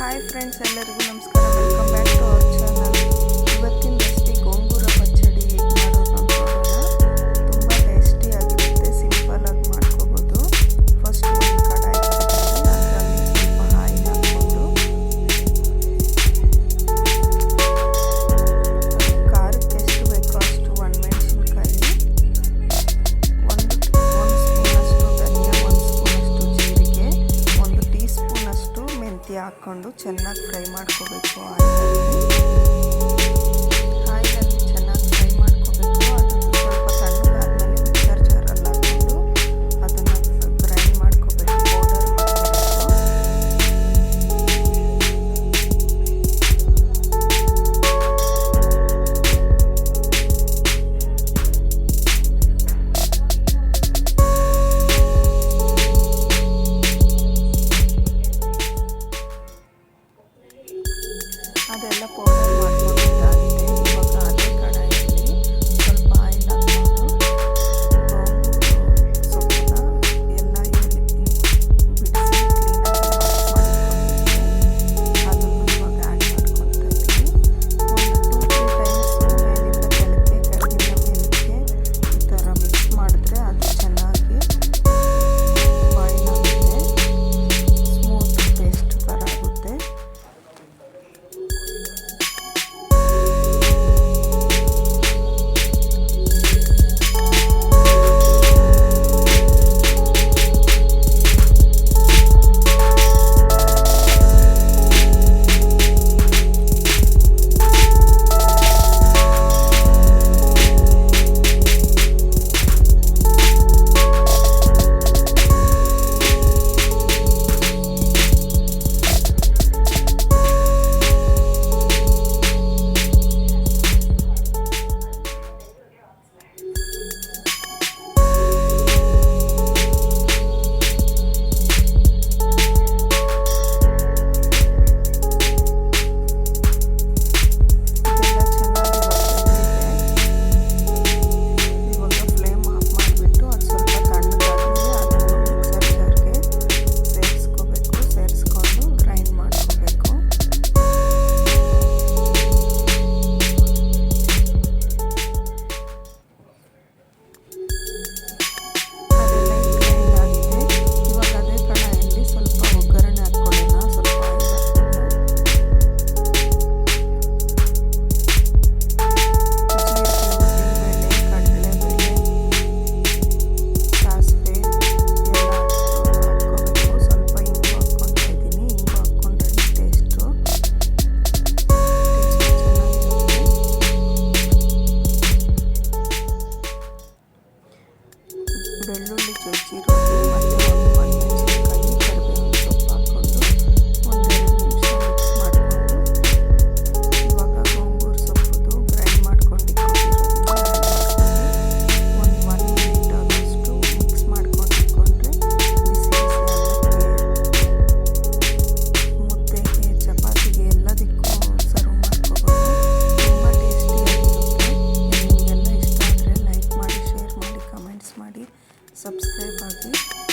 Hi friends ಎಲ್ಲರಿಗೂ ನಮಸ್ಕಾರ. Welcome back to our ಹಾಕ್ಕೊಂಡು ಚೆನ್ನಾಗಿ ಫ್ರೈ ಮಾಡ್ಕೋಬೇಕು ಆಯಿಲಲ್ಲಿ one. de Lulu y el Chiro. Ooh.